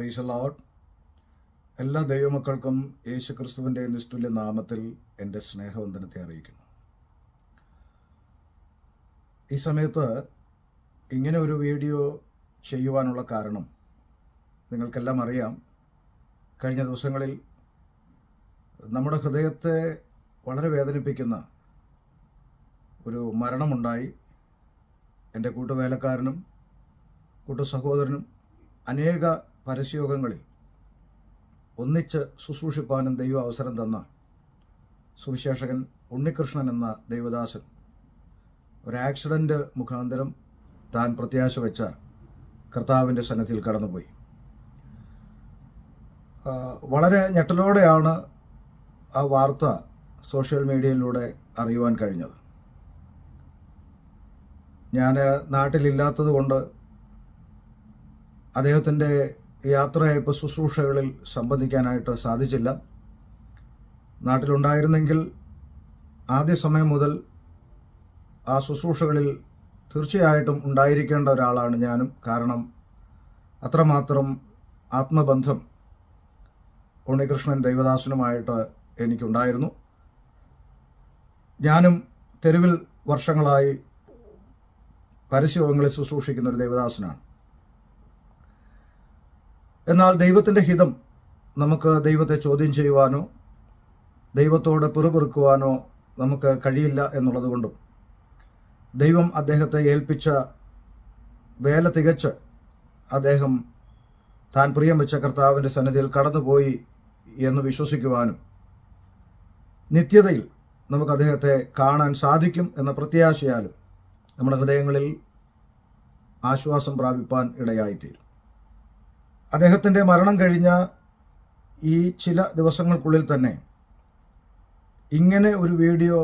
Price load എല്ലാ ദൈവമക്കൾക്കും യേശുക്രിസ്തുവിന്റെ നിസ്തുല്യ നാമത്തിൽ എന്റെ സ്നേഹവന്ദനത്തെ അറിയിക്കുന്നു. ഈ സമയത്ത് ഇങ്ങനെ ഒരു വീഡിയോ ചെയ്യുവാനുള്ള കാരണം നിങ്ങൾക്കെല്ലാം അറിയാം. കഴിഞ്ഞ ദിവസങ്ങളിൽ നമ്മുടെ ഹൃദയത്തെ വളരെ വേദനിപ്പിക്കുന്ന ഒരു മരണമുണ്ടായി. എന്റെ കൂട്ടുവേലക്കാരനും കൂട്ടു സഹോദരനും അനേക പരസ്യയോഗങ്ങളിൽ ഒന്നിച്ച് ശുശ്രൂഷിപ്പാനും ദൈവ അവസരം തന്ന സുവിശേഷകൻ ഉണ്ണികൃഷ്ണൻ എന്ന ദൈവദാസൻ ഒരു മുഖാന്തരം താൻ പ്രത്യാശ വെച്ച കർത്താവിന്റെ സന്നദ്ധിയിൽ കടന്നുപോയി. വളരെ ഞെട്ടലോടെയാണ് ആ വാർത്ത സോഷ്യൽ മീഡിയയിലൂടെ അറിയുവാൻ കഴിഞ്ഞത്. ഞാൻ നാട്ടിലില്ലാത്തത് കൊണ്ട് അദ്ദേഹത്തിന്റെ യാത്രയയപ്പ് ശുശ്രൂഷകളിൽ സംബന്ധിക്കാനായിട്ട് സാധിച്ചില്ല. നാട്ടിലുണ്ടായിരുന്നെങ്കിൽ ആദ്യ സമയം മുതൽ ആ ശുശ്രൂഷകളിൽ തീർച്ചയായിട്ടും ഉണ്ടായിരിക്കേണ്ട ഒരാളാണ് ഞാനും. കാരണം അത്രമാത്രം ആത്മബന്ധം ഉണ്ണികൃഷ്ണൻ ദൈവദാസനുമായിട്ട് എനിക്കുണ്ടായിരുന്നു. ഞാനും തെരുവിൽ വർഷങ്ങളായി പരസ്യങ്ങളിൽ ശുശ്രൂഷിക്കുന്ന ഒരു ദൈവദാസനാണ്. എന്നാൽ ദൈവത്തിന്റെ ഹിതം നമുക്ക് ദൈവത്തെ ചോദ്യം ചെയ്യുവാനോ ദൈവത്തോട് പിറുപിറുക്കുവാനോ നമുക്ക് കഴിയില്ല എന്നുള്ളത് ദൈവം അദ്ദേഹത്തെ ഏൽപ്പിച്ച വേല തികച്ച് അദ്ദേഹം താൻ പ്രിയം വെച്ച കർത്താവിന്റെ സന്നിധിയിൽ കടന്നുപോയി എന്ന് വിശ്വസിക്കുവാനും നിത്യതയിൽ നമുക്ക് അദ്ദേഹത്തെ കാണാൻ സാധിക്കും എന്ന പ്രത്യാശയാലും നമ്മുടെ ഹൃദയങ്ങളിൽ ആശ്വാസം പ്രാപിപ്പാൻ ഇടയായിത്തീരും. അദ്ദേഹത്തിന്റെ മരണം കഴിഞ്ഞ ഈ ചില ദിവസങ്ങൾക്കുള്ളിൽ തന്നെ ഇങ്ങനെ ഒരു വീഡിയോ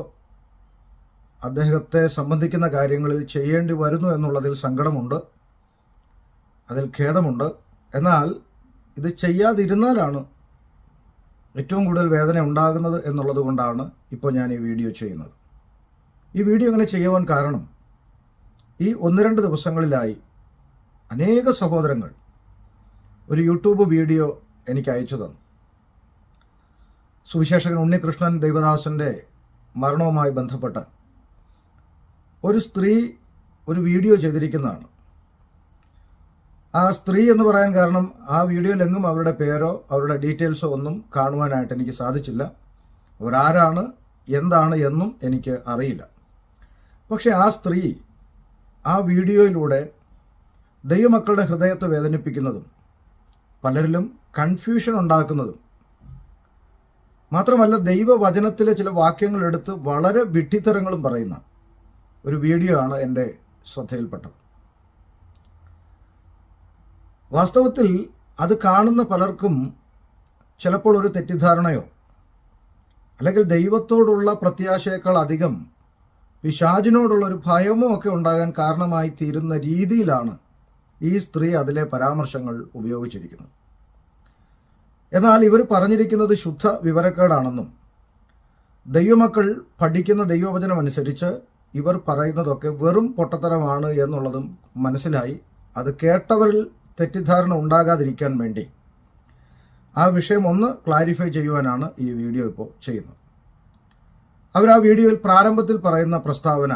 അദ്ദേഹത്തെ സംബന്ധിക്കുന്ന കാര്യങ്ങളിൽ ചെയ്യേണ്ടി വരുന്നു എന്നുള്ളതിൽ സങ്കടമുണ്ട്. അതിൽ ഖേദമുണ്ട്. എന്നാൽ ഇത് ചെയ്യാതിരുന്നാലാണ് ഏറ്റവും കൂടുതൽ വേദന ഉണ്ടാകുന്നത് എന്നുള്ളത് കൊണ്ടാണ് ഇപ്പോൾ ഞാൻ ഈ വീഡിയോ ചെയ്യുന്നത്. ഈ വീഡിയോ ഇങ്ങനെ ചെയ്യുവാൻ കാരണം ഈ ഒന്ന് രണ്ട് ദിവസങ്ങളിലായി അനേക സഹോദരങ്ങൾ ഒരു യൂട്യൂബ് വീഡിയോ എനിക്ക് അയച്ചു തന്നു. സുവിശേഷകൻ ഉണ്ണികൃഷ്ണൻ ദേവദാസന്റെ മരണവുമായി ബന്ധപ്പെട്ട് ഒരു സ്ത്രീ ഒരു വീഡിയോ ചെയ്തിരിക്കുന്നതാണ്. ആ സ്ത്രീ എന്ന് പറയാൻ കാരണം ആ വീഡിയോയിലെങ്ങും അവരുടെ പേരോ അവരുടെ ഡീറ്റെയിൽസോ ഒന്നും കാണുവാനായിട്ട് എനിക്ക് സാധിച്ചില്ല. അവരാരാണ് എന്താണ് എന്നും എനിക്ക് അറിയില്ല. പക്ഷെ ആ സ്ത്രീ ആ വീഡിയോയിലൂടെ ദൈവമക്കളുടെ ഹൃദയത്തെ വേദനിപ്പിക്കുന്നതും പലരിലും കൺഫ്യൂഷൻ ഉണ്ടാക്കുന്നതും. മാത്രമല്ല ദൈവവചനത്തിലെ ചില വാക്യങ്ങൾ എടുത്ത് വളരെ വിഡ്ഢിത്തരങ്ങളും പറയുന്ന ഒരു വീഡിയോ ആണ് എന്റെ ശ്രദ്ധയിൽപ്പെട്ടത്. വാസ്തവത്തിൽ അത് കാണുന്ന പലർക്കും ചിലപ്പോൾ ഒരു തെറ്റിദ്ധാരണയോ അല്ലെങ്കിൽ ദൈവത്തോടുള്ള പ്രത്യാശയേക്കാൾ അധികം പിശാജിനോടുള്ള ഒരു ഭയമോ ഒക്കെ ഉണ്ടാകാൻ കാരണമായി തീരുന്ന രീതിയിലാണ് ഈ സ്ത്രീ അതിലെ പരാമർശങ്ങൾ ഉപയോഗിച്ചിരിക്കുന്നത് എന്നാൽ ഇവർ പറഞ്ഞിരിക്കുന്നത് ശുദ്ധ വിവരക്കേടാണെന്നും ദൈവമക്കൾ പഠിക്കുന്ന ദൈവവചനം അനുസരിച്ച് ഇവർ പറയുന്നതൊക്കെ വെറും പൊട്ടത്തരമാണ് എന്നുള്ളതും മനസ്സിലായി. അത് കേട്ടവരിൽ തെറ്റിദ്ധാരണ ഉണ്ടാകാതിരിക്കാൻ വേണ്ടി. ആ വിഷയം ഒന്ന് ക്ലാരിഫൈ ചെയ്യുവാനാണ് ഈ വീഡിയോ ഇപ്പോൾ ചെയ്യുന്നത്. അവർ ആ വീഡിയോയിൽ പ്രാരംഭത്തിൽ പറയുന്ന പ്രസ്താവന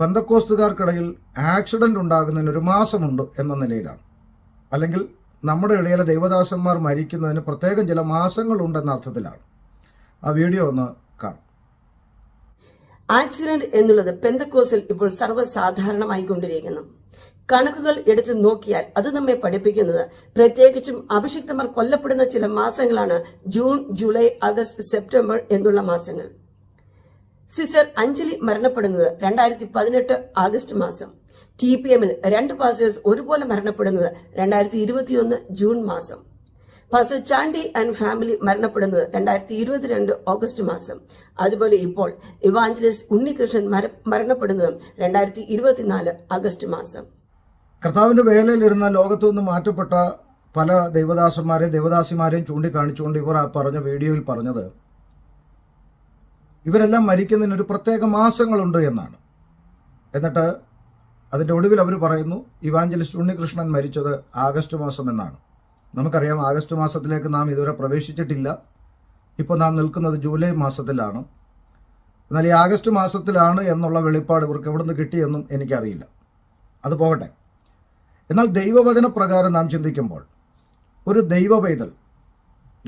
പന്തക്കോസ്തുകാർക്കിടയിൽ ആക്സിഡന്റ് ഉണ്ടാകുന്നതിന് ഒരു മാസമുണ്ട് എന്ന നിലയിലാണ്. അല്ലെങ്കിൽ നമ്മുടെ ഇടയിലെ ദൈവദാസന്മാർ മരിക്കുന്നതിന് പ്രത്യേകം ചില മാസങ്ങളുണ്ടെന്ന അർത്ഥത്തിലാണ്. ആ വീഡിയോ ഒന്ന് കാണാം. ആക്സിഡന്റ് എന്നുള്ളത് പെന്തക്കോസിൽ ഇപ്പോൾ സർവസാധാരണമായി കൊണ്ടിരിക്കുന്നു. കണക്കുകൾ എടുത്തു നോക്കിയാൽ അത് നമ്മെ പഠിപ്പിക്കുന്നത് പ്രത്യേകിച്ചും അഭിഷിക്തമാർ കൊല്ലപ്പെടുന്ന ചില മാസങ്ങളാണ് ജൂൺ ജൂലൈ ആഗസ്റ്റ് സെപ്റ്റംബർ എന്നുള്ള മാസങ്ങൾ. സിസ്റ്റർ അഞ്ജലി മരണപ്പെടുന്നത് രണ്ടായിരത്തി പതിനെട്ട് ആഗസ്റ്റ് മാസം. ടി പി എമ്മിൽ രണ്ട് പാസ്റ്റേഴ്സ് ഒരുപോലെ മരണപ്പെടുന്നത് രണ്ടായിരത്തി ഇരുപത്തിയൊന്ന് ജൂൺ മാസം. പാസ്റ്റർ ചാണ്ടി ആൻഡ് ഫാമിലി മരണപ്പെടുന്നത് രണ്ടായിരത്തി ഇരുപത്തിരണ്ട് ഓഗസ്റ്റ് മാസം. അതുപോലെ ഇപ്പോൾ ഇവാഞ്ചലിസ് ഉണ്ണികൃഷ്ണൻ മരണപ്പെടുന്നതും രണ്ടായിരത്തി ഇരുപത്തിനാല് ആഗസ്റ്റ് മാസം. കർത്താവിന്റെ വേലയിലിരുന്ന ലോകത്തു നിന്ന് മാറ്റപ്പെട്ട പല ദൈവദാസന്മാരെയും ദൈവദാസിമാരെയും ചൂണ്ടിക്കാണിച്ചുകൊണ്ട് ഇവർ ആ പറഞ്ഞ വീഡിയോയിൽ പറഞ്ഞത് ഇവരെല്ലാം മരിക്കുന്നതിന് ഒരു പ്രത്യേക മാസങ്ങളുണ്ട് എന്നാണ്. എന്നിട്ട് അതിന്റെ ഒടുവിൽ അവർ പറയുന്നു ഇവാഞ്ചലിസ്റ്റ് ഉണ്ണികൃഷ്ണൻ മരിച്ചത് ആഗസ്റ്റ് മാസം എന്നാണ്. നമുക്കറിയാം ആഗസ്റ്റ് മാസത്തിലേക്ക് നാം ഇതുവരെ പ്രവേശിച്ചിട്ടില്ല. ഇപ്പോൾ നാം നിൽക്കുന്നത് ജൂലൈ മാസത്തിലാണ്. എന്നാൽ ഈ ആഗസ്റ്റ് മാസത്തിലാണ് എന്നുള്ള വെളിപ്പാട് ഇവർക്ക് എവിടെ നിന്ന് കിട്ടിയെന്നും എനിക്കറിയില്ല. അത് പോകട്ടെ. എന്നാൽ ദൈവവചന പ്രകാരം നാം ചിന്തിക്കുമ്പോൾ ഒരു ദൈവ പൈതൽ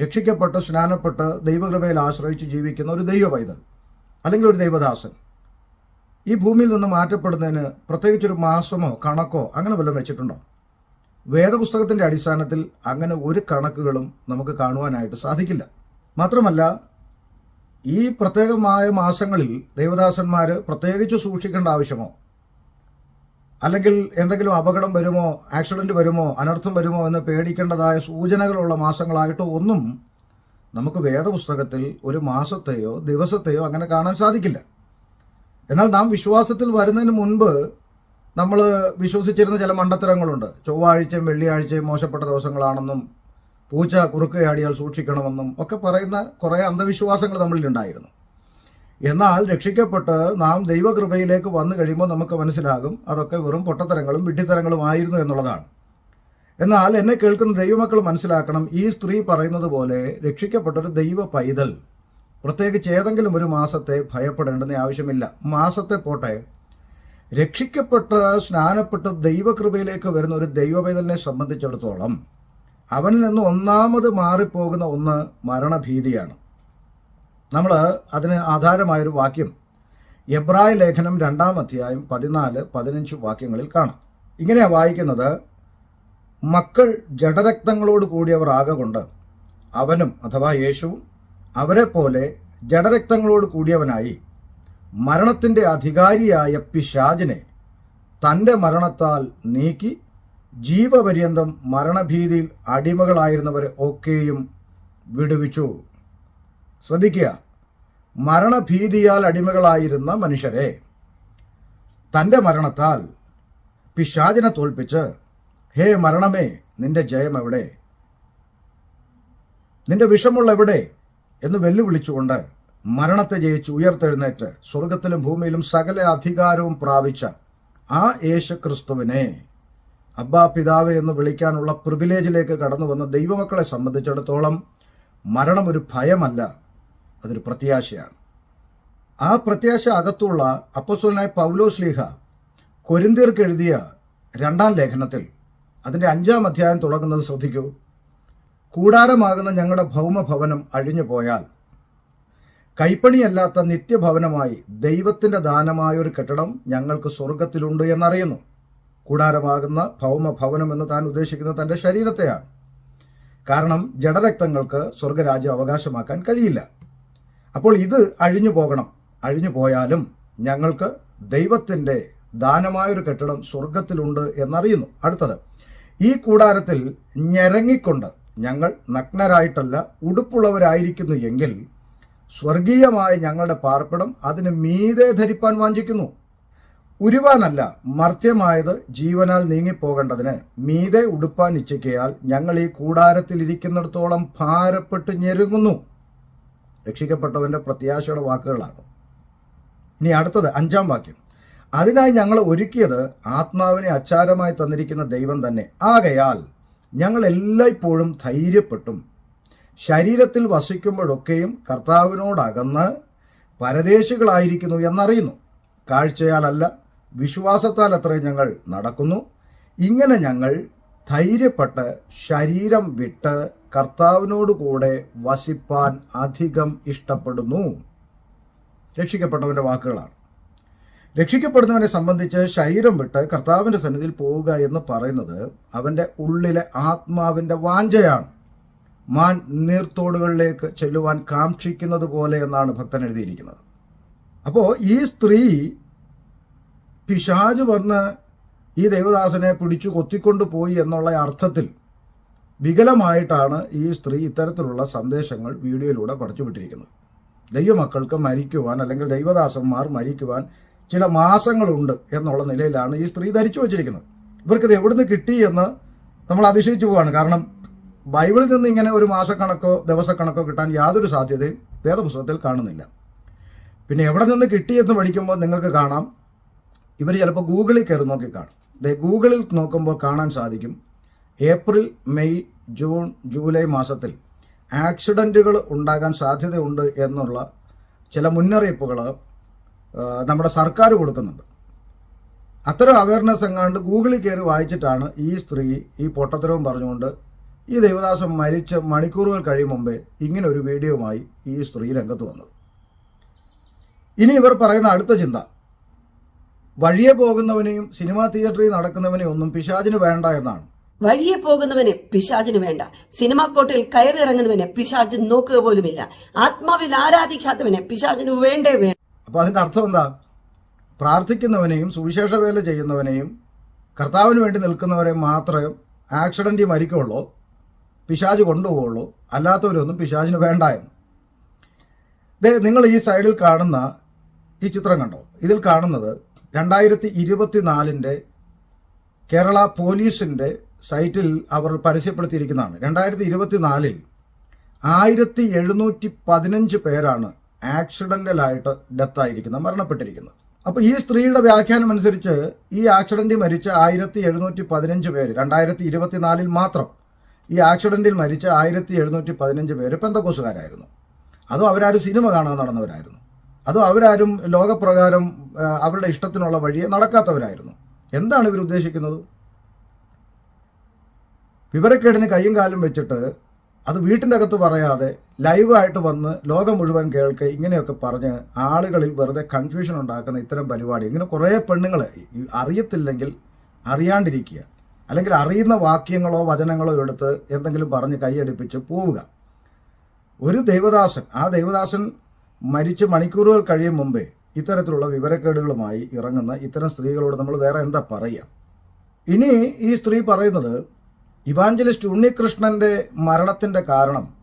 രക്ഷിക്കപ്പെട്ട് സ്നാനപ്പെട്ട് ദൈവകൃപയിൽ ആശ്രയിച്ച് ജീവിക്കുന്ന ഒരു ദൈവ അല്ലെങ്കിൽ ഒരു ദൈവദാസൻ. ഈ ഭൂമിയിൽ നിന്ന് മാറ്റപ്പെടുന്നതിന് പ്രത്യേകിച്ചൊരു മാസമോ കണക്കോ അങ്ങനെ വല്ലതും വെച്ചിട്ടുണ്ടോ? വേദപുസ്തകത്തിന്റെ അടിസ്ഥാനത്തിൽ അങ്ങനെ ഒരു കണക്കുകളും നമുക്ക് കാണുവാനായിട്ട് സാധിക്കില്ല. മാത്രമല്ല ഈ പ്രത്യേകമായ മാസങ്ങളിൽ ദൈവദാസന്മാർ പ്രത്യേകിച്ച് സൂക്ഷിക്കേണ്ട ആവശ്യമോ അല്ലെങ്കിൽ എന്തെങ്കിലും അപകടം വരുമോ ആക്സിഡന്റ് വരുമോ അനർത്ഥം വരുമോ എന്ന് പേടിക്കേണ്ടതായ സൂചനകളുള്ള മാസങ്ങളായിട്ട് ഒന്നും നമുക്ക് വേദപുസ്തകത്തിൽ ഒരു മാസത്തെയോ ദിവസത്തെയോ അങ്ങനെ കാണാൻ സാധിക്കില്ല. എന്നാൽ നാം വിശ്വാസത്തിൽ വരുന്നതിന് മുൻപ് നമ്മൾ വിശ്വസിച്ചിരുന്ന ചില മണ്ടത്തരങ്ങളുണ്ട്. ചൊവ്വാഴ്ചയും വെള്ളിയാഴ്ചയും മോശപ്പെട്ട ദിവസങ്ങളാണെന്നും പൂച്ച കുറുക്കയാടിയാൽ സൂക്ഷിക്കണമെന്നും ഒക്കെ പറയുന്ന കുറേ അന്ധവിശ്വാസങ്ങൾ നമ്മളിലുണ്ടായിരുന്നു എന്നാൽ രക്ഷിക്കപ്പെട്ട് നാം ദൈവകൃപയിലേക്ക് വന്നു കഴിയുമ്പോൾ നമുക്ക് മനസ്സിലാകും അതൊക്കെ വെറും പൊട്ടത്തരങ്ങളും വിഡ്ഢിത്തരങ്ങളും ആയിരുന്നു എന്നുള്ളതാണ്. എന്നാൽ എന്നെ കേൾക്കുന്ന ദൈവമക്കൾ മനസ്സിലാക്കണം ഈ സ്ത്രീ പറയുന്നത് പോലെ രക്ഷിക്കപ്പെട്ടൊരു ദൈവ പൈതൽ. പ്രത്യേകിച്ച് ഏതെങ്കിലും ഒരു മാസത്തെ ഭയപ്പെടേണ്ടെന്ന് ആവശ്യമില്ല. മാസത്തെ പോട്ടെ. രക്ഷിക്കപ്പെട്ട് സ്നാനപ്പെട്ട് ദൈവകൃപയിലേക്ക് വരുന്ന ഒരു ദൈവപൈതലിനെ സംബന്ധിച്ചിടത്തോളം അവനിൽ നിന്ന് ഒന്നാമത് മാറിപ്പോകുന്ന ഒന്ന് മരണഭീതിയാണ്. നമ്മൾ അതിന് ആധാരമായൊരു വാക്യം എബ്രായ ലേഖനം രണ്ടാം അധ്യായം പതിനാല് പതിനഞ്ച് വാക്യങ്ങളിൽ കാണാം. ഇങ്ങനെയാണ് വായിക്കുന്നത്. മക്കൾ ജഡരക്തങ്ങളോട് കൂടിയവർ ആകൊണ്ട് അവനും അഥവാ യേശുവും പോലെ ജഡരക്തങ്ങളോട് കൂടിയവനായി മരണത്തിന്റെ അധികാരിയായ പിശാജിനെ തന്റെ മരണത്താൽ നീക്കി ജീവപര്യന്തം മരണഭീതിയിൽ അടിമകളായിരുന്നവരെ ഒക്കെയും വിടുവിച്ചു. ശ്രദ്ധിക്കുക. മരണഭീതിയാൽ അടിമകളായിരുന്ന മനുഷ്യരെ. തന്റെ മരണത്താൽ പിശാചിനെ തോൽപ്പിച്ച് ഹേ മരണമേ നിന്റെ ജയം എവിടെ? നിന്റെ വിഷമുള്ള എവിടെ? എന്ന് വെല്ലുവിളിച്ചുകൊണ്ട് മരണത്തെ ജയിച്ച് ഉയർത്തെഴുന്നേറ്റ് സ്വർഗത്തിലും ഭൂമിയിലും സകല അധികാരവും പ്രാപിച്ച ആ യേശു ക്രിസ്തുവിനെ അബ്ബാ പിതാവ് എന്ന് വിളിക്കാനുള്ള പ്രിവിലേജിലേക്ക് കടന്നു വന്ന ദൈവമക്കളെ സംബന്ധിച്ചിടത്തോളം മരണം ഒരു ഭയമല്ല. അതൊരു പ്രത്യാശയാണ്. ആ പ്രത്യാശ അകത്തുള്ള അപ്പസ്വലനായ പൗലോസ്ലീഹ കൊരിന്തിയർക്ക് എഴുതിയ രണ്ടാം ലേഖനത്തിൽ അതിന്റെ അഞ്ചാം അധ്യായം തുടങ്ങുന്നത് ശ്രദ്ധിക്കൂ. കൂടാരമാകുന്ന ഞങ്ങളുടെ ഭൗമഭവനം അഴിഞ്ഞു പോയാൽ കൈപ്പണിയല്ലാത്ത നിത്യഭവനമായി ദൈവത്തിന്റെ ദാനമായ ഒരു കെട്ടിടം ഞങ്ങൾക്ക് സ്വർഗത്തിലുണ്ട് എന്നറിയുന്നു. കൂടാരമാകുന്ന ഭൗമഭവനം എന്ന് താൻ ഉദ്ദേശിക്കുന്നത് തന്റെ ശരീരത്തെയാണ്. കാരണം ജഡരക്തങ്ങൾക്ക് സ്വർഗരാജ്യം അവകാശമാക്കാൻ കഴിയില്ല. അപ്പോൾ ഇത് അഴിഞ്ഞു പോകണം. അഴിഞ്ഞു പോയാലും ഞങ്ങൾക്ക് ദൈവത്തിന്റെ ദാനമായൊരു കെട്ടിടം സ്വർഗത്തിലുണ്ട് എന്നറിയുന്നു. അടുത്തത് ഈ കൂടാരത്തിൽ ഞെരങ്ങിക്കൊണ്ട് ഞങ്ങൾ നഗ്നരായിട്ടല്ല ഉടുപ്പുള്ളവരായിരിക്കുന്നു എങ്കിൽ സ്വർഗീയമായ ഞങ്ങളുടെ പാർപ്പിടം അതിന് മീതെ ധരിപ്പാൻ വാഞ്ചിക്കുന്നു. ഉരുവാനല്ല മർത്യമായത് ജീവനാൽ നീങ്ങിപ്പോകേണ്ടതിന് മീതെ ഉടുപ്പാൻ ഇച്ഛിക്കയാൽ ഞങ്ങൾ ഈ കൂടാരത്തിൽ ഇരിക്കുന്നിടത്തോളം ഭാരപ്പെട്ട് ഞെരുങ്ങുന്നു. രക്ഷിക്കപ്പെട്ടവന്റെ പ്രത്യാശയുടെ വാക്കുകളാണ്. ഇനി അടുത്തത് അഞ്ചാം വാക്യം. അതിനായി ഞങ്ങൾ ഒരുക്കിയത് ആത്മാവിനെ അച്ചാരമായി തന്നിരിക്കുന്ന ദൈവം തന്നെ. ആകയാൽ ഞങ്ങൾ എല്ലായ്പ്പോഴും ധൈര്യപ്പെട്ടും ശരീരത്തിൽ വസിക്കുമ്പോഴൊക്കെയും കർത്താവിനോടകന്ന് പരദേശികളായിരിക്കുന്നു എന്നറിയുന്നു. കാഴ്ചയാലല്ല വിശ്വാസത്താൽ അത്ര ഞങ്ങൾ നടക്കുന്നു. ഇങ്ങനെ ഞങ്ങൾ ധൈര്യപ്പെട്ട് ശരീരം വിട്ട് കർത്താവിനോട് കൂടെ വസിപ്പാൻ അധികം ഇഷ്ടപ്പെടുന്നു. രക്ഷിക്കപ്പെട്ടവന്റെ വാക്കുകളാണ്. രക്ഷിക്കപ്പെടുന്നവനെ സംബന്ധിച്ച് ശരീരം വിട്ട് കർത്താവിന്റെ സന്നിധിയിൽ പോവുക എന്ന് പറയുന്നത് അവന്റെ ഉള്ളിലെ ആത്മാവിന്റെ വാഞ്ചയാണ്. മാൻ നീർത്തോടുകളിലേക്ക് ചെല്ലുവാൻ കാക്ഷിക്കുന്നത് പോലെ എന്നാണ് ഭക്തൻ എഴുതിയിരിക്കുന്നത്. അപ്പോൾ ഈ സ്ത്രീ പിശാജ് വന്ന് ഈ ദേവദാസനെ പിടിച്ചു കൊത്തിക്കൊണ്ടു പോയി എന്നുള്ള അർത്ഥത്തിൽ വികലമായിട്ടാണ് ഈ സ്ത്രീ ഇത്തരത്തിലുള്ള സന്ദേശങ്ങൾ വീഡിയോയിലൂടെ പഠിച്ചുവിട്ടിരിക്കുന്നത് ദൈവമക്കൾക്ക് മരിക്കുവാൻ അല്ലെങ്കിൽ ദൈവദാസന്മാർ മരിക്കുവാൻ ചില മാസങ്ങളുണ്ട് എന്നുള്ള നിലയിലാണ് ഈ സ്ത്രീ ധരിച്ചു വച്ചിരിക്കുന്നത്. ഇവർക്കിത് എവിടുന്ന് കിട്ടി എന്ന് നമ്മൾ അതിശയിച്ചു പോവാണ്. കാരണം ബൈബിളിൽ നിന്ന് ഇങ്ങനെ ഒരു മാസക്കണക്കോ ദിവസക്കണക്കോ കിട്ടാൻ യാതൊരു സാധ്യതയും വേദപുസ്തകത്തിൽ കാണുന്നില്ല. പിന്നെ എവിടെ നിന്ന് കിട്ടിയെന്ന് പഠിക്കുമ്പോൾ നിങ്ങൾക്ക് കാണാം. ഇവർ ചിലപ്പോൾ ഗൂഗിളിൽ കയറി നോക്കി കാണും. ഗൂഗിളിൽ നോക്കുമ്പോൾ കാണാൻ സാധിക്കും. ഏപ്രിൽ മെയ് ജൂൺ ജൂലൈ മാസത്തിൽ ആക്സിഡന്റുകൾ ഉണ്ടാകാൻ സാധ്യതയുണ്ട് എന്നുള്ള ചില മുന്നറിയിപ്പുകൾ നമ്മുടെ സർക്കാർ കൊടുക്കുന്നുണ്ട്. അത്തരം അവയർനെസ് എങ്ങാണ്ട് ഗൂഗിളിൽ കയറി വായിച്ചിട്ടാണ് ഈ സ്ത്രീ ഈ പൊട്ടത്തരവും പറഞ്ഞുകൊണ്ട് ഈ ദേവദാസം മരിച്ച മണിക്കൂറുകൾ കഴിയും മുമ്പേ ഇങ്ങനെ ഒരു വീഡിയോയുമായി ഈ സ്ത്രീ രംഗത്ത് വന്നത്. ഇനി ഇവർ പറയുന്ന അടുത്ത ചിന്ത. വഴിയെ പോകുന്നവനെയും സിനിമാ തിയേറ്ററിൽ നടക്കുന്നവനെയും ഒന്നും പിശാചിന് വേണ്ട എന്നാണ്. വഴിയെ പോകുന്നവനെ പിശാചിന് വേണ്ട. സിനിമാ കോട്ടിൽ കയറിറങ്ങുന്നവന് പിശാചിൻ നോക്കുക പോലുമില്ല. ആത്മാവിൽ ആരാധിക്കാത്തവനെ പിശാചിന് വേണ്ടേ വേണ്ട. അപ്പൊ അതിന്റെ അർത്ഥം എന്താ? പ്രാർത്ഥിക്കുന്നവനെയും സുവിശേഷ വേല ചെയ്യുന്നവനെയും കർത്താവിന് വേണ്ടി നിൽക്കുന്നവരെ മാത്രമേ ആക്സിഡന്റ് മരിക്കുള്ളൂ പിശാജ് കൊണ്ടുപോകുള്ളൂ അല്ലാത്തവരൊന്നും പിശാജിന് വേണ്ട എന്ന്. നിങ്ങൾ ഈ സൈഡിൽ കാണുന്ന ഈ ചിത്രം കണ്ടോ? ഇതിൽ കാണുന്നത് രണ്ടായിരത്തി ഇരുപത്തിനാലിന്റെ കേരള പോലീസിന്റെ സൈറ്റിൽ അവർ പരസ്യപ്പെടുത്തിയിരിക്കുന്നതാണ്. രണ്ടായിരത്തി ഇരുപത്തിനാലിൽ ആയിരത്തി എഴുന്നൂറ്റി പതിനഞ്ച് പേരാണ് ആക്സിഡന്റലായിട്ട് ഡെത്തായിരിക്കുന്നത് മരണപ്പെട്ടിരിക്കുന്നത്. അപ്പൊ ഈ സ്ത്രീയുടെ വ്യാഖ്യാനം അനുസരിച്ച് ഈ ആക്സിഡന്റിൽ മരിച്ച ആയിരത്തി എഴുന്നൂറ്റി പതിനഞ്ച് പേര് രണ്ടായിരത്തി ഇരുപത്തിനാലിൽ മാത്രം ഈ ആക്സിഡന്റിൽ മരിച്ച ആയിരത്തി എഴുന്നൂറ്റി പതിനഞ്ച് പേര് പെന്തക്കോസുകാരായിരുന്നു. അതും അവരാരും സിനിമ കാണാൻ നടന്നവരായിരുന്നു. അതും അവരാരും ലോകപ്രകാരം അവരുടെ ഇഷ്ടത്തിനുള്ള വഴിയെ നടക്കാത്തവരായിരുന്നു. എന്താണ് ഇവർ ഉദ്ദേശിക്കുന്നത്? വിവരക്കേടിന് കൈയും കാലും വെച്ചിട്ട് അത് വീട്ടിന്റെ അകത്ത് പറയാതെ ലൈവായിട്ട് വന്ന് ലോകം മുഴുവൻ കേൾക്കെ ഇങ്ങനെയൊക്കെ പറഞ്ഞ് ആളുകളിൽ വെറുതെ കൺഫ്യൂഷൻ ഉണ്ടാക്കുന്ന ഇത്തരം പരിപാടി. ഇങ്ങനെ കുറേ പെണ്ണുങ്ങൾ അറിയത്തില്ലെങ്കിൽ അറിയാണ്ടിരിക്കുക. അല്ലെങ്കിൽ അറിയുന്ന വാക്യങ്ങളോ വചനങ്ങളോ എടുത്ത് എന്തെങ്കിലും പറഞ്ഞ് കൈയടിപ്പിച്ച് പോവുക. ഒരു ദൈവദാസൻ ആ ദൈവദാസൻ മരിച്ച് മണിക്കൂറുകൾ കഴിയും മുമ്പേ ഇത്തരത്തിലുള്ള വിവരക്കേടുകളുമായി ഇറങ്ങുന്ന ഇത്തരം സ്ത്രീകളോട് നമ്മൾ വേറെ എന്താ പറയുക? ഇനി ഈ സ്ത്രീ പറയുന്നത് ഇവാഞ്ചലിസ്റ്റ് ഉണ്ണികൃഷ്ണന്റെ മരണത്തിന്റെ കാരണം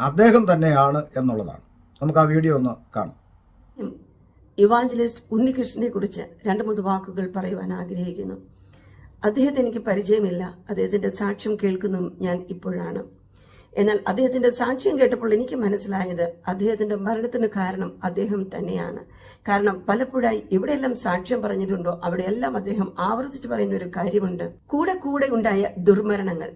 അദ്ദേഹം തന്നെയാണ് എന്നുള്ളതാണ്. നമുക്ക് ആ വീഡിയോ ഒന്ന് കാണാം. ഇവാഞ്ചലിസ്റ്റ് ഉണ്ണികൃഷ്ണനെ കുറിച്ച് രണ്ട് മൂന്ന് വാക്കുകൾ പറയുവാൻ ആഗ്രഹിക്കുന്നു. അദ്ദേഹത്തെ എനിക്ക് പരിചയമില്ല. അദ്ദേഹത്തിന്റെ സാക്ഷ്യം കേൾക്കുന്നതും ഞാൻ ഇപ്പോഴാണ്. എന്നാൽ അദ്ദേഹത്തിന്റെ സാക്ഷ്യം കേട്ടപ്പോൾ എനിക്ക് മനസ്സിലായത് അദ്ദേഹത്തിന്റെ മരണത്തിന് കാരണം അദ്ദേഹം തന്നെയാണ്. കാരണം പലപ്പോഴായി എവിടെയെല്ലാം സാക്ഷ്യം പറഞ്ഞിട്ടുണ്ടോ അവിടെയെല്ലാം അദ്ദേഹം ആവർത്തിച്ചു പറയുന്ന ഒരു കാര്യമുണ്ട്. കൂടെ കൂടെ ഉണ്ടായ ദുർമരണങ്ങൾ.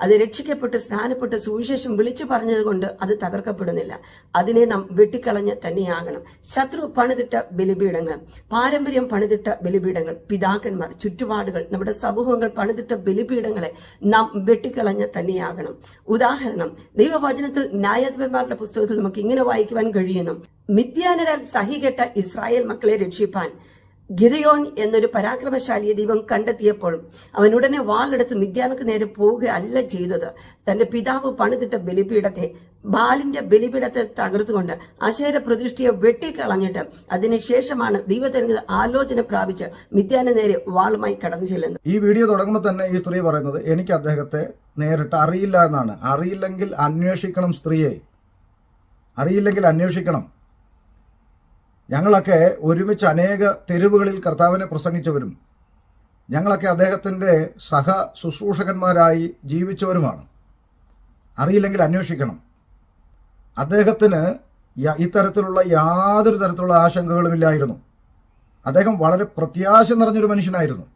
അത് രക്ഷിക്കപ്പെട്ട് സ്നാനപ്പെട്ട് സുവിശേഷം വിളിച്ചു പറഞ്ഞതുകൊണ്ട് അത് തകർക്കപ്പെടുന്നില്ല. അതിനെ നാം വെട്ടിക്കളഞ്ഞ് തന്നെയാകണം. ശത്രു പണിതിട്ട ബലിപീഠങ്ങൾ പാരമ്പര്യം പണിതിട്ട ബലിപീഠങ്ങൾ പിതാക്കന്മാർ ചുറ്റുപാടുകൾ നമ്മുടെ സമൂഹങ്ങൾ പണിതിട്ട ബലിപീഠങ്ങളെ നാം വെട്ടിക്കളഞ്ഞ് തന്നെയാകണം. ഉദാഹരണം ദൈവവചനത്തിൽ ന്യായാധിപന്മാരുടെ പുസ്തകത്തിൽ നമുക്ക് ഇങ്ങനെ വായിക്കുവാൻ കഴിയുന്നു. മിഥ്യാനരാൽ സഹികെട്ട ഇസ്രായേൽ മക്കളെ രക്ഷിപ്പാൻ ഗിരയോൻ എന്നൊരു പരാക്രമശാലിയെ ദൈവം കണ്ടെത്തിയപ്പോൾ അവൻ ഉടനെ വാളെടുത്ത് മിഥ്യാനക്ക് നേരെ പോവുകയല്ല ചെയ്തത്. തന്റെ പിതാവ് പണിതിട്ട ബലിപീഠത്തെ ബാലിന്റെ ബലിപീഠത്തെ തകർത്തുകൊണ്ട് അശേര പ്രതിഷ്ഠയെ വെട്ടിക്കളഞ്ഞിട്ട് അതിനുശേഷമാണ് ദൈവത്തിന് ആലോചന പ്രാപിച്ച് മിഥ്യാന നേരെ വാളുമായി കടന്നു ചെല്ലുന്നത്. ഈ വീഡിയോ തുടങ്ങുമ്പോൾ തന്നെ ഈ സ്ത്രീ പറയുന്നത് എനിക്ക് അദ്ദേഹത്തെ നേരിട്ട് അറിയില്ല എന്നാണ്. അറിയില്ലെങ്കിൽ അന്വേഷിക്കണം സ്ത്രീയെ. അറിയില്ലെങ്കിൽ അന്വേഷിക്കണം. ഞങ്ങളൊക്കെ ഒരുമിച്ച് അനേക തെരുവുകളിൽ കർത്താവിനെ പ്രസംഗിച്ചവരും ഞങ്ങളൊക്കെ അദ്ദേഹത്തിന്റെ സഹ ശുശ്രൂഷകന്മാരായി ജീവിച്ചവരുമാണ്. അറിയില്ലെങ്കിൽ അന്വേഷിക്കണം. അദ്ദേഹത്തിന് ഇത്തരത്തിലുള്ള യാതൊരു തരത്തിലുള്ള ആശങ്കകളുമില്ലായിരുന്നു അദ്ദേഹം വളരെ പ്രത്യാശ നിറഞ്ഞൊരു മനുഷ്യനായിരുന്നു.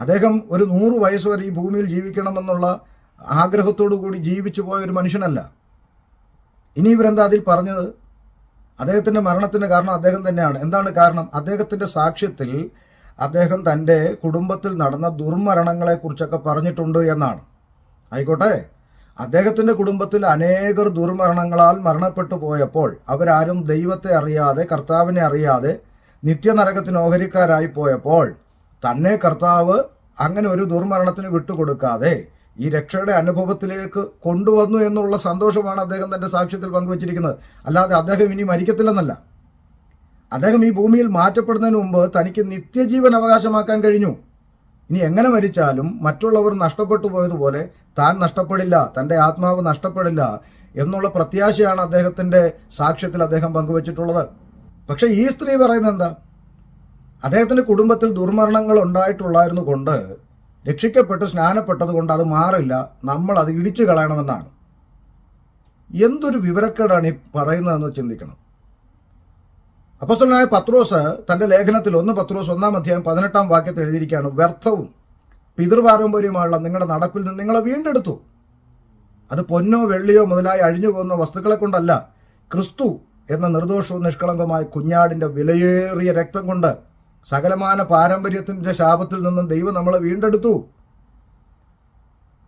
അദ്ദേഹം ഒരു നൂറ് വയസ്സ് വരെ ഈ ഭൂമിയിൽ ജീവിക്കണമെന്നുള്ള ആഗ്രഹത്തോടു കൂടി ജീവിച്ചു പോയ ഒരു മനുഷ്യനല്ല. ഇനി ഇവരെന്താ അതിൽ പറഞ്ഞത്? അദ്ദേഹത്തിന്റെ മരണത്തിന് കാരണം അദ്ദേഹം തന്നെയാണ്. എന്താണ് കാരണം? അദ്ദേഹത്തിന്റെ സാക്ഷ്യത്തിൽ അദ്ദേഹം തന്റെ കുടുംബത്തിൽ നടന്ന ദുർമരണങ്ങളെ കുറിച്ചൊക്കെ പറഞ്ഞിട്ടുണ്ട് എന്നാണ്. ആയിക്കോട്ടെ? അദ്ദേഹത്തിന്റെ കുടുംബത്തിൽ അനേകർ ദുർമരണങ്ങളാൽ മരണപ്പെട്ടു പോയപ്പോൾ അവരാരും ദൈവത്തെ അറിയാതെ കർത്താവിനെ അറിയാതെ നിത്യനരകത്തിന് ഓഹരിക്കാരായി പോയപ്പോൾ തന്നെ കർത്താവ് അങ്ങനെ ഒരു ദുർമരണത്തിന് വിട്ടുകൊടുക്കാതെ ഈ രക്ഷയുടെ അനുഭവത്തിലേക്ക് കൊണ്ടുവന്നു എന്നുള്ള സന്തോഷമാണ് അദ്ദേഹം തന്റെ സാക്ഷ്യത്തിൽ പങ്കുവച്ചിരിക്കുന്നത്. അല്ലാതെ അദ്ദേഹം ഇനി മരിക്കത്തില്ലെന്നല്ല. അദ്ദേഹം ഈ ഭൂമിയിൽ മാറ്റപ്പെടുന്നതിന് മുമ്പ് തനിക്ക് നിത്യജീവൻ അവകാശമാക്കാൻ കഴിഞ്ഞു. ഇനി എങ്ങനെ മരിച്ചാലും മറ്റുള്ളവർ നഷ്ടപ്പെട്ടു പോയതുപോലെ താൻ നഷ്ടപ്പെടില്ല തന്റെ ആത്മാവ് നഷ്ടപ്പെടില്ല എന്നുള്ള പ്രത്യാശയാണ് അദ്ദേഹത്തിന്റെ സാക്ഷ്യത്തിൽ അദ്ദേഹം പങ്കുവച്ചിട്ടുള്ളത്. പക്ഷെ ഈ സ്ത്രീ പറയുന്നത് എന്താ? അദ്ദേഹത്തിന്റെ കുടുംബത്തിൽ ദുർമരണങ്ങൾ ഉണ്ടായിട്ടുള്ളായിരുന്നു കൊണ്ട് രക്ഷിക്കപ്പെട്ട് സ്നാനപ്പെട്ടത് കൊണ്ട് അത് മാറില്ല. നമ്മൾ അത് ഇടിച്ചു കളയണമെന്നാണ്. എന്തൊരു വിവരക്കേടാണ് ഈ പറയുന്നതെന്ന് ചിന്തിക്കണം. അപ്പസ്തലനായ പത്രോസ് തന്റെ ലേഖനത്തിൽ ഒന്ന് പത്രോസ് ഒന്നാം അധ്യായം പതിനെട്ടാം വാക്യത്തിൽ എഴുതിയിരിക്കുകയാണ് വ്യർത്ഥവും പിതൃപാരമ്പര്യമായുള്ള നിങ്ങളുടെ നടപ്പിൽ നിന്ന് നിങ്ങളെ വീണ്ടെടുത്തു. അത് പൊന്നോ വെള്ളിയോ മുതലായി അഴിഞ്ഞു പോകുന്ന വസ്തുക്കളെ കൊണ്ടല്ല ക്രിസ്തു എന്ന നിർദോഷവും നിഷ്കളങ്കമായ കുഞ്ഞാടിന്റെ വിലയേറിയ രക്തം കൊണ്ട് സകലമാന പാരമ്പര്യത്തിന്റെ ശാപത്തിൽ നിന്നും ദൈവം നമ്മളെ വീണ്ടെടുത്തു.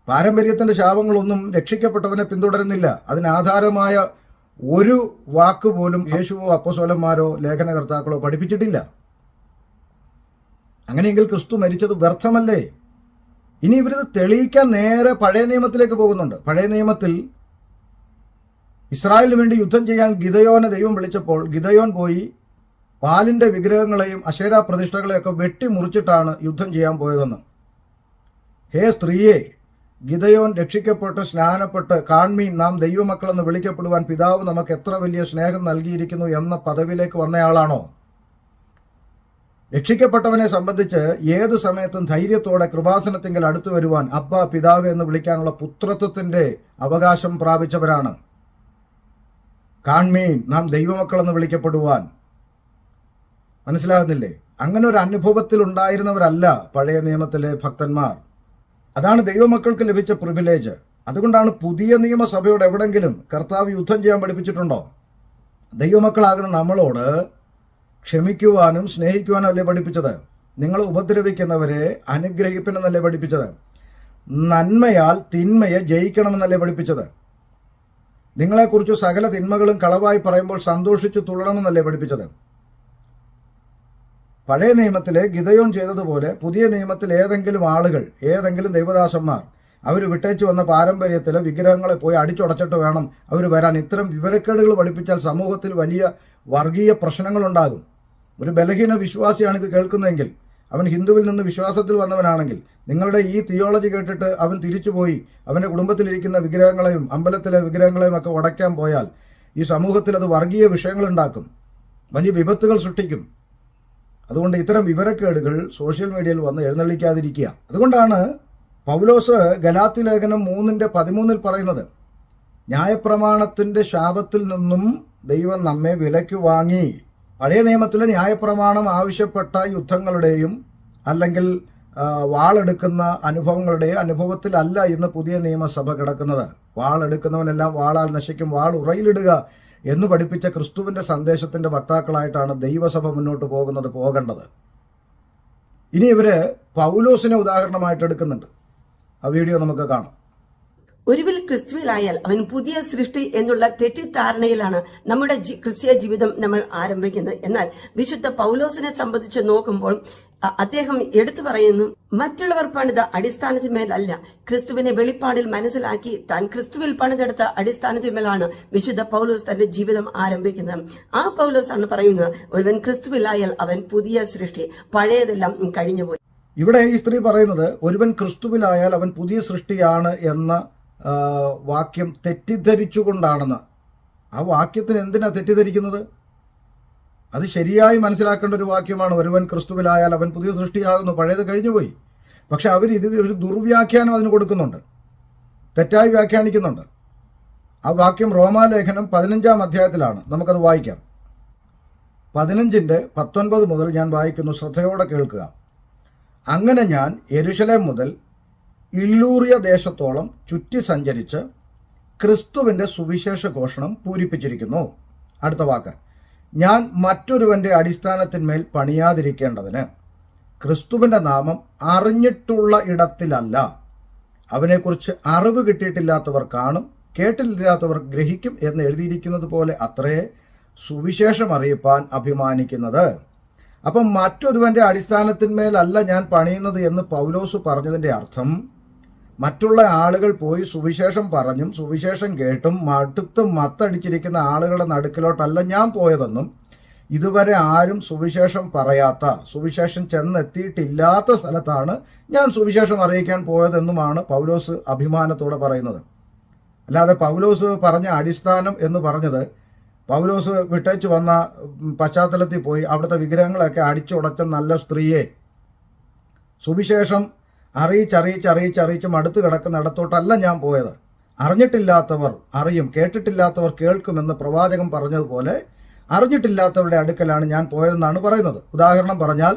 പാരമ്പര്യത്തിന്റെ ശാപങ്ങളൊന്നും രക്ഷിക്കപ്പെട്ടവനെ പിന്തുടരുന്നില്ല. അതിനാധാരമായ ഒരു വാക്ക് പോലും യേശുവോ അപ്പസോലന്മാരോ ലേഖനകർത്താക്കളോ പഠിപ്പിച്ചിട്ടില്ല. അങ്ങനെയെങ്കിൽ ക്രിസ്തു മരിച്ചത് വ്യർത്ഥമല്ലേ? ഇനി ഇവരിത് തെളിയിക്കാൻ നേരെ പഴയ നിയമത്തിലേക്ക് പോകുന്നുണ്ട്. പഴയ നിയമത്തിൽ ഇസ്രായേലിന് വേണ്ടി യുദ്ധം ചെയ്യാൻ ഗിതയോനെ ദൈവം വിളിച്ചപ്പോൾ ഗിതയോൻ പോയി പാലിന്റെ വിഗ്രഹങ്ങളെയും അശേര പ്രതിഷ്ഠകളെയൊക്കെ വെട്ടിമുറിച്ചിട്ടാണ് യുദ്ധം ചെയ്യാൻ പോയതെന്ന്. ഹേ സ്ത്രീയെ ഗിതയോൻ രക്ഷിക്കപ്പെട്ട് സ്നാനപ്പെട്ട് കാൺമീൻ നാം ദൈവമക്കളെന്ന് വിളിക്കപ്പെടുവാൻ പിതാവ് നമുക്ക് എത്ര വലിയ സ്നേഹം നൽകിയിരിക്കുന്നു എന്ന പദവിയിലേക്ക് വന്നയാളാണോ? രക്ഷിക്കപ്പെട്ടവനെ സംബന്ധിച്ച് ഏത് സമയത്തും ധൈര്യത്തോടെ കൃപാസനത്തിങ്കിൽ അടുത്തു വരുവാൻ അബ്ബ പിതാവ് എന്ന് വിളിക്കാനുള്ള പുത്രത്വത്തിന്റെ അവകാശം പ്രാപിച്ചവരാണ്. കാൺമീൻ നാം ദൈവമക്കളെന്ന് വിളിക്കപ്പെടുവാൻ മനസ്സിലാകുന്നില്ലേ? അങ്ങനെ ഒരു അനുഭവത്തിൽ ഉണ്ടായിരുന്നവരല്ല പഴയ നിയമത്തിലെ ഭക്തന്മാർ. അതാണ് ദൈവമക്കൾക്ക് ലഭിച്ച പ്രിവിലേജ് അതുകൊണ്ടാണ് പുതിയ നിയമസഭയോട് എവിടെങ്കിലും കർത്താവ് യുദ്ധം ചെയ്യാൻ പഠിപ്പിച്ചിട്ടുണ്ടോ? ദൈവമക്കളാകുന്ന നമ്മളോട് ക്ഷമിക്കുവാനും സ്നേഹിക്കുവാനും അല്ലേ പഠിപ്പിച്ചത്? നിങ്ങൾ ഉപദ്രവിക്കുന്നവരെ അനുഗ്രഹിപ്പിനെന്നല്ലേ പഠിപ്പിച്ചത്? നന്മയാൽ തിന്മയെ ജയിക്കണമെന്നല്ലേ പഠിപ്പിച്ചത്? നിങ്ങളെക്കുറിച്ച് സകല തിന്മകളും കളവായി പറയുമ്പോൾ സന്തോഷിച്ചു തുള്ളണമെന്നല്ലേ പഠിപ്പിച്ചത്? പഴയ നിയമത്തിലെ ഗിതയോൻ ചെയ്തതുപോലെ പുതിയ നിയമത്തിൽ ഏതെങ്കിലും ആളുകൾ ഏതെങ്കിലും ദൈവദാസന്മാർ അവർ വിട്ടേച്ചു വന്ന പാരമ്പര്യത്തിലെ വിഗ്രഹങ്ങളെ പോയി അടിച്ചുടച്ചിട്ട് വേണം അവർ വരാൻ. ഇത്തരം വിവരക്കേടുകൾ പഠിപ്പിച്ചാൽ സമൂഹത്തിൽ വലിയ വർഗീയ പ്രശ്നങ്ങളുണ്ടാകും. ഒരു ബലഹീന വിശ്വാസിയാണ് ഇത് കേൾക്കുന്നതെങ്കിൽ അവൻ ഹിന്ദുവിൽ നിന്ന് വിശ്വാസത്തിൽ വന്നവനാണെങ്കിൽ നിങ്ങളുടെ ഈ തിയോളജി കേട്ടിട്ട് അവൻ തിരിച്ചുപോയി അവന്റെ കുടുംബത്തിലിരിക്കുന്ന വിഗ്രഹങ്ങളെയും അമ്പലത്തിലെ വിഗ്രഹങ്ങളെയും ഒക്കെ ഉടയ്ക്കാൻ പോയാൽ ഈ സമൂഹത്തിൽ അത് വർഗീയ വിഷയങ്ങളുണ്ടാക്കും വലിയ വിപത്തുകൾ സൃഷ്ടിക്കും. അതുകൊണ്ട് ഇത്തരം വിവരക്കേടുകൾ സോഷ്യൽ മീഡിയയിൽ വന്ന് എഴുന്നള്ളിക്കാതിരിക്കുക. അതുകൊണ്ടാണ് പൗലോസ് ഗലാത്തി ലേഖനം മൂന്നിന്റെ പതിമൂന്നിൽ പറയുന്നത് ന്യായപ്രമാണത്തിന്റെ ശാപത്തിൽ നിന്നും ദൈവം നമ്മെ വിലയ്ക്ക് വാങ്ങി. പഴയ നിയമത്തിലെ ന്യായപ്രമാണം ആവശ്യപ്പെട്ട യുദ്ധങ്ങളുടെയും അല്ലെങ്കിൽ വാളെടുക്കുന്ന അനുഭവങ്ങളുടെയും അനുഭവത്തിലല്ല ഇന്ന് പുതിയ നിയമസഭ കിടക്കുന്നത്. വാളെടുക്കുന്നവനെല്ലാം വാളാൽ നശിക്കും. വാൾ ഉറയിലിടുക എന്ന് പഠിപ്പിച്ച ക്രിസ്തുവിന്റെ സന്ദേശത്തിന്റെ വക്താക്കളായിട്ടാണ് ദൈവസഭ മുന്നോട്ട് പോകുന്നത് പോകേണ്ടത്. ഇനി ഇവർ പൗലോസിനെ ഉദാഹരണമായിട്ട് എടുക്കുന്നുണ്ട്. ആ വീഡിയോ നമുക്ക് കാണാം. ഒരുവിൽ ക്രിസ്തുവിലായാൽ അവൻ പുതിയ സൃഷ്ടി എന്നുള്ള തെറ്റിദ്ധാരണയിലാണ് നമ്മുടെ ക്രിസ്തീയ ജീവിതം നമ്മൾ ആരംഭിക്കുന്നത്. എന്നാൽ വിശുദ്ധ പൗലോസിനെ സംബന്ധിച്ച് നോക്കുമ്പോൾ അദ്ദേഹം എടുത്തു പറയുന്നു മറ്റുള്ളവർ പണിത അടിസ്ഥാനത്തിന്മേലല്ല ക്രിസ്തുവിനെ വെളിപ്പാടിൽ മനസ്സിലാക്കി താൻ ക്രിസ്തുവിൽ പണിതെടുത്ത അടിസ്ഥാനത്തിന്മേലാണ് വിശുദ്ധ പൗലോസ് തന്റെ ജീവിതം ആരംഭിക്കുന്നത്. ആ പൗലോസ് ആണ് പറയുന്നത് ഒരുവൻ ക്രിസ്തുവിലായാൽ അവൻ പുതിയ സൃഷ്ടി പഴയതെല്ലാം കഴിഞ്ഞുപോയി. ഇവിടെ ഈ സ്ത്രീ പറയുന്നത് ഒരുവൻ ക്രിസ്തുവിലായാൽ അവൻ പുതിയ സൃഷ്ടിയാണ് എന്ന വാക്യം തെറ്റിദ്ധരിച്ചുകൊണ്ടാണെന്ന്. ആ വാക്യത്തിന് എന്തിനാ തെറ്റിദ്ധരിക്കുന്നത്? അത് ശരിയായി മനസ്സിലാക്കേണ്ട ഒരു വാക്യമാണ് ഒരുവൻ ക്രിസ്തുവിലായാൽ അവൻ പുതിയ സൃഷ്ടിയാകുന്നു പഴയത് കഴിഞ്ഞുപോയി. പക്ഷെ അവർ ഇത് ഒരു ദുർവ്യാഖ്യാനം അതിന് കൊടുക്കുന്നുണ്ട് തെറ്റായി വ്യാഖ്യാനിക്കുന്നുണ്ട്. ആ വാക്യം റോമാലേഖനം പതിനഞ്ചാം അധ്യായത്തിലാണ്. നമുക്കത് വായിക്കാം. പതിനഞ്ചിന്റെ പത്തൊൻപത് മുതൽ ഞാൻ വായിക്കുന്നു ശ്രദ്ധയോടെ കേൾക്കുക. അങ്ങനെ ഞാൻ എരുശലേം മുതൽ ഇല്ലൂറിയ ദേശത്തോളം ചുറ്റി സഞ്ചരിച്ച് ക്രിസ്തുവിന്റെ സുവിശേഷ ഘോഷണം പൂരിപ്പിച്ചിരിക്കുന്നു. അടുത്ത വാക്ക്. ഞാൻ മറ്റൊരുവന്റെ അടിസ്ഥാനത്തിന്മേൽ പണിയാതിരിക്കേണ്ടതിന് ക്രിസ്തുവിന്റെ നാമം അറിഞ്ഞിട്ടുള്ള ഇടത്തിലല്ല. അവനെക്കുറിച്ച് അറിവ് കിട്ടിയിട്ടില്ലാത്തവർ കാണും കേട്ടില്ലാത്തവർ ഗ്രഹിക്കും എന്ന് എഴുതിയിരിക്കുന്നത് പോലെ അത്രേ സുവിശേഷം അറിയിപ്പാൻ അഭിമാനിക്കുന്നത്. അപ്പം മറ്റൊരുവന്റെ അടിസ്ഥാനത്തിന്മേലല്ല ഞാൻ പണിയുന്നത് എന്ന് പൗലോസ് പറഞ്ഞതിന്റെ അർത്ഥം മറ്റുള്ള ആളുകൾ പോയി സുവിശേഷം പറഞ്ഞും സുവിശേഷം കേട്ടും മടുത്ത് മത്തടിച്ചിരിക്കുന്ന ആളുകളുടെ നടുക്കിലോട്ടല്ല ഞാൻ പോയതെന്നും ഇതുവരെ ആരും സുവിശേഷം പറയാത്ത സുവിശേഷം ചെന്നെത്തിയിട്ടില്ലാത്ത സ്ഥലത്താണ് ഞാൻ സുവിശേഷം അറിയിക്കാൻ പോയതെന്നുമാണ് പൗലോസ് അഭിമാനത്തോടെ പറയുന്നത്. അല്ലാതെ പൗലോസ് പറഞ്ഞ അടിസ്ഥാനം എന്ന് പറഞ്ഞത് പൗലോസ് വിട്ടേച്ചു വന്ന പശ്ചാത്തലത്തിൽ പോയി അവിടുത്തെ വിഗ്രഹങ്ങളൊക്കെ അടിച്ചുടച്ച നല്ല സ്ത്രീയെ. സുവിശേഷം അറിയിച്ചറിയിച്ച് അറിയിച്ചറിയിച്ച് മടുത്ത് കിടക്കുന്നിടത്തോട്ടല്ല ഞാൻ പോയത്. അറിഞ്ഞിട്ടില്ലാത്തവർ അറിയും കേട്ടിട്ടില്ലാത്തവർ കേൾക്കുമെന്ന് പ്രവാചകൻ പറഞ്ഞതുപോലെ അറിഞ്ഞിട്ടില്ലാത്തവരുടെ അടുക്കലാണ് ഞാൻ പോയതെന്നാണ് പറയുന്നത്. ഉദാഹരണം പറഞ്ഞാൽ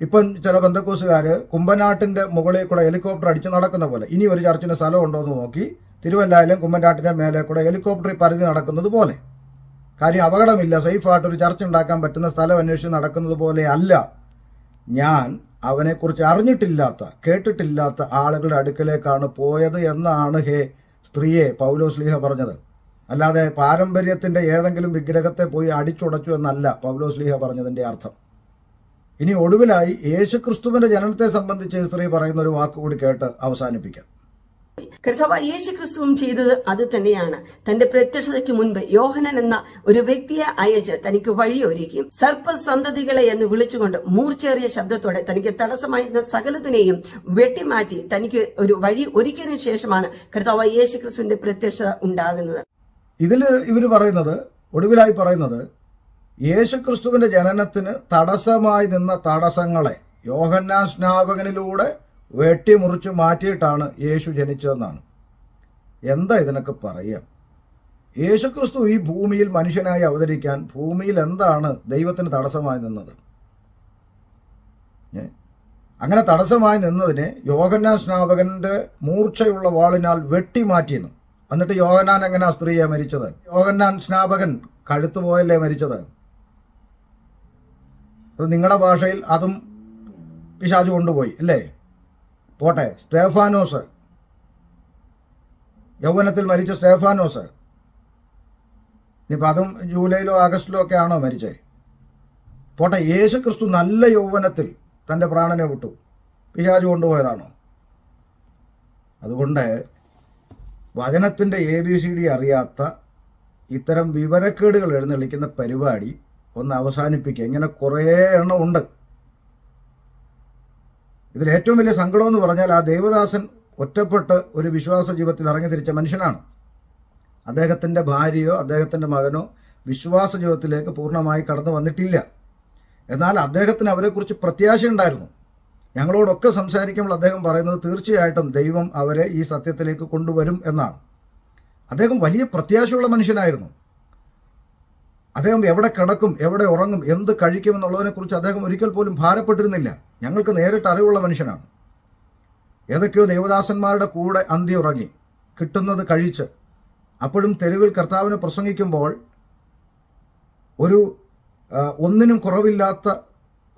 ഇപ്പം ചില ബന്ധക്കോസുകാർ കുമ്പനാട്ടിന്റെ മുകളിൽ കൂടെ ഹെലികോപ്റ്റർ അടിച്ച് നടക്കുന്ന പോലെ ഇനി ഒരു ചർച്ചിന്റെ സ്ഥലം ഉണ്ടോ എന്ന് നോക്കി തിരുവല്ലായാലും കുമ്പനാട്ടിന്റെ മേലെ കൂടെ ഹെലികോപ്റ്ററിൽ പരിധി നടക്കുന്നത് പോലെ. കാര്യം അപകടമില്ല സേഫായിട്ട് ഒരു ചർച്ച ഉണ്ടാക്കാൻ പറ്റുന്ന സ്ഥലം അന്വേഷിച്ച് നടക്കുന്നത് പോലെ അല്ല. ഞാൻ അവനെക്കുറിച്ച് അറിഞ്ഞിട്ടില്ലാത്ത കേട്ടിട്ടില്ലാത്ത ആളുകളുടെ അടുക്കലേക്കാണ് പോയത് എന്നാണ് ഹേ സ്ത്രീയെ പൗലോസ്ലീഹ പറഞ്ഞത്. അല്ലാതെ പാരമ്പര്യത്തിന്റെ ഏതെങ്കിലും വിഗ്രഹത്തെ പോയി അടിച്ചുടച്ചു എന്നല്ല പൗലോസ്ലീഹ പറഞ്ഞതിന്റെ അർത്ഥം. ഇനി ഒടുവിലായി യേശുക്രിസ്തുവിന്റെ ജനനത്തെ സംബന്ധിച്ച് സ്ത്രീ പറയുന്ന ഒരു വാക്കുകൂടി കേട്ട് അവസാനിപ്പിക്കാം. കർത്താവ് യേശു ക്രിസ്തുവും ചെയ്തത് അത് തന്നെയാണ്. തന്റെ പ്രത്യക്ഷതയ്ക്ക് മുൻപ് യോഹനൻ എന്ന ഒരു വ്യക്തിയെ അയച്ച് തനിക്ക് വഴിയൊരുക്കിയും സർപ്പസന്തതികളെ എന്ന് വിളിച്ചുകൊണ്ട് മൂർച്ചേറിയ ശബ്ദത്തോടെ തനിക്ക് തടസ്സമായിരുന്ന സകലത്തിനെയും വെട്ടിമാറ്റി തനിക്ക് ഒരു വഴി ഒരുക്കിയതിനു ശേഷമാണ് കർത്താവ് യേശു ക്രിസ്തുവിന്റെ പ്രത്യക്ഷത ഉണ്ടാകുന്നത്. ഇതിൽ ഇവർ പറയുന്നത് ഒടുവിലായി പറയുന്നത് യേശുക്രിസ്തുവിന്റെ ജനനത്തിന് തടസ്സമായി നിന്ന തടസ്സങ്ങളെ യോഹന്നാൻ സ്നാപകനിലൂടെ വെട്ടിമുറിച്ച് മാറ്റിയിട്ടാണ് യേശു ജനിച്ചതെന്നാണ്. എന്താ ഇതിനൊക്കെ പറയുക? യേശുക്രിസ്തു ഈ ഭൂമിയിൽ മനുഷ്യനായി അവതരിക്കാൻ ഭൂമിയിൽ എന്താണ് ദൈവത്തിന് തടസ്സമായി നിന്നത്? അങ്ങനെ തടസ്സമായി നിന്നതിനെ യോഹന്നാൻ സ്നാപകന്റെ മൂർച്ചയുള്ള വാളിനാൽ വെട്ടിമാറ്റിയെന്നു. എന്നിട്ട് യോഹന്നാൻ എങ്ങനെ സ്ത്രീയെ മരിച്ചത്? യോഹന്നാൻ സ്നാപകൻ കഴുത്തുപോയല്ലേ മരിച്ചത്? നിങ്ങളുടെ ഭാഷയിൽ അതും പിശാചു കൊണ്ടുപോയി അല്ലേ? പോട്ടെ സ്റ്റേഫാനോസ്. യൗവനത്തിൽ മരിച്ച സ്റ്റേഫാനോസ്. ഇനിയിപ്പോൾ അതും ജൂലൈയിലോ ആഗസ്റ്റിലോ ഒക്കെ ആണോ മരിച്ചേ? പോട്ടെ യേശു ക്രിസ്തു നല്ല യൗവനത്തിൽ തന്റെ പ്രാണനെ വിട്ടു. പിശാജ് കൊണ്ടുപോയതാണോ? അതുകൊണ്ട് വചനത്തിന്റെ എ ബി സി ഡി അറിയാത്ത ഇത്തരം വിവരക്കേടുകൾ എഴുന്നള്ളിക്കുന്ന പരിപാടി ഒന്ന് അവസാനിപ്പിക്കുക. ഇങ്ങനെ കുറേ എണ്ണം ഉണ്ട്. ഇതിൽ ഏറ്റവും വലിയ സങ്കടം എന്ന് പറഞ്ഞാൽ ആ ദേവദാസൻ ഒറ്റപ്പെട്ട് ഒരു വിശ്വാസ ജീവിതത്തിൽ ഇറങ്ങി തിരിച്ച മനുഷ്യനാണ്. അദ്ദേഹത്തിന്റെ ഭാര്യയോ അദ്ദേഹത്തിന്റെ മകനോ വിശ്വാസ ജീവിതത്തിലേക്ക് പൂർണമായി കടന്നു വന്നിട്ടില്ല. എന്നാൽ അദ്ദേഹത്തിന് അവരെക്കുറിച്ച് പ്രത്യാശയുണ്ടായിരുന്നു ഞങ്ങളോടൊക്കെ സംസാരിക്കുമ്പോൾ അദ്ദേഹം പറയുന്നത് തീർച്ചയായിട്ടും ദൈവം അവരെ ഈ സത്യത്തിലേക്ക് കൊണ്ടുവരും എന്നാണ്. അദ്ദേഹം വലിയ പ്രത്യാശയുള്ള മനുഷ്യനായിരുന്നു. അദ്ദേഹം എവിടെ കിടക്കും എവിടെ ഉറങ്ങും എന്ത് കഴിക്കും എന്നുള്ളതിനെക്കുറിച്ച് അദ്ദേഹം ഒരിക്കൽ പോലും ഭാരപ്പെട്ടിരുന്നില്ല. ഞങ്ങൾക്ക് നേരിട്ട് അറിവുള്ള മനുഷ്യനാണ്. ഏതൊക്കെയോ ദേവദാസന്മാരുടെ കൂടെ അന്തി ഉറങ്ങി കിട്ടുന്നത് കഴിച്ച്. അപ്പോഴും തെരുവിൽ കർത്താവിനെ പ്രസംഗിക്കുമ്പോൾ ഒരു ഒന്നിനും കുറവില്ലാത്ത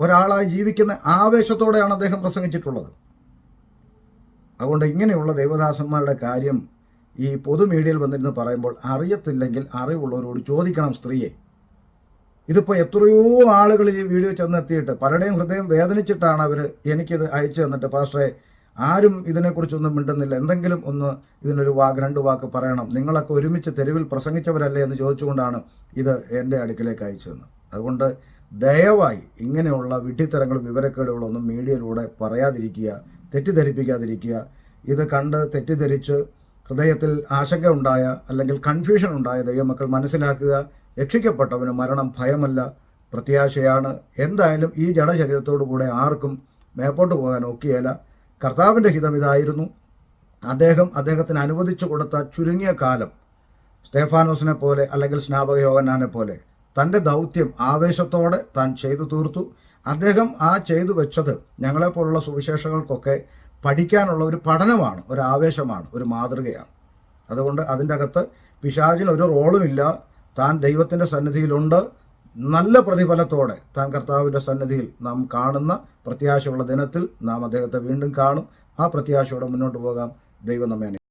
ഒരാളായി ജീവിക്കുന്ന ആവേശത്തോടെയാണ് അദ്ദേഹം പ്രസംഗിച്ചിട്ടുള്ളത്. അതുകൊണ്ട് ഇങ്ങനെയുള്ള ദേവദാസന്മാരുടെ കാര്യം ഈ പൊതുമീഡിയയിൽ വന്നിരുന്ന് പറയുമ്പോൾ അറിയത്തില്ലെങ്കിൽ അറിവുള്ളവരോട് ചോദിക്കണം സ്ത്രീയെ. ഇതിപ്പോൾ എത്രയോ ആളുകൾ ഈ വീഡിയോ ചെന്നെത്തിയിട്ട് പലരുടെയും ഹൃദയം വേദനിച്ചിട്ടാണ് അവർ എനിക്കിത് അയച്ചു തന്നിട്ട്. പാസ്റ്ററെ ആരും ഇതിനെക്കുറിച്ചൊന്നും മിണ്ടുന്നില്ല. എന്തെങ്കിലും ഒന്ന് ഇതിനൊരു വാക്ക് രണ്ട് വാക്ക് പറയണം. നിങ്ങളൊക്കെ ഒരുമിച്ച് തെരുവിൽ പ്രസംഗിച്ചവരല്ലേ എന്ന് ചോദിച്ചുകൊണ്ടാണ് ഇത് എന്റെ അടുക്കിലേക്ക് അയച്ചു തന്നത്. അതുകൊണ്ട് ദയവായി ഇങ്ങനെയുള്ള വിഡ്ഢിത്തരങ്ങളും വിവരക്കേടുകളും ഒന്നും മീഡിയയിലൂടെ പറയാതിരിക്കുക തെറ്റിദ്ധരിപ്പിക്കാതിരിക്കുക. ഇത് കണ്ട് തെറ്റിദ്ധരിച്ച് ഹൃദയത്തിൽ ആശങ്ക ഉണ്ടായ അല്ലെങ്കിൽ കൺഫ്യൂഷൻ ഉണ്ടായ ദൈവമക്കൾ മനസ്സിലാക്കുക. രക്ഷിക്കപ്പെട്ടവന് മരണം ഭയമല്ല പ്രത്യാശയാണ്. എന്തായാലും ഈ ജഡശരീരത്തോടു കൂടെ ആർക്കും മേപ്പോട്ട് പോകാൻ ഒക്കിയല്ല കർത്താവിന്റെ ഹിതം ഇതായിരുന്നു. അദ്ദേഹം അദ്ദേഹത്തിന് അനുവദിച്ചു കൊടുത്ത ചുരുങ്ങിയ കാലം. സ്തേഫാനോസിനെ പോലെ അല്ലെങ്കിൽ സ്നാപക യോഗനാനെ പോലെ തന്റെ ദൗത്യം ആവേശത്തോടെ താൻ ചെയ്തു തീർത്തു. അദ്ദേഹം ആ ചെയ്തു വെച്ചത് ഞങ്ങളെപ്പോലുള്ള സുവിശേഷങ്ങൾക്കൊക്കെ പഠിക്കാനുള്ള ഒരു പഠനമാണ് ഒരു ആവേശമാണ് ഒരു മാതൃകയാണ്. അതുകൊണ്ട് അതിന്റെ അകത്ത് പിശാചിന് ഒരു റോളുമില്ല താൻ ദൈവത്തിന്റെ സന്നിധിയിലുണ്ട്. നല്ല പ്രതിഫലത്തോടെ താൻ കർത്താവിന്റെ സന്നിധിയിൽ നാം കാണുന്ന പ്രത്യാശയുള്ള ദിനത്തിൽ നാം അദ്ദേഹത്തെ വീണ്ടും കാണും. ആ പ്രത്യാശയോടെ മുന്നോട്ട് പോകാം. ദൈവം നമ്മെ അനുഗ്രഹിക്കട്ടെ.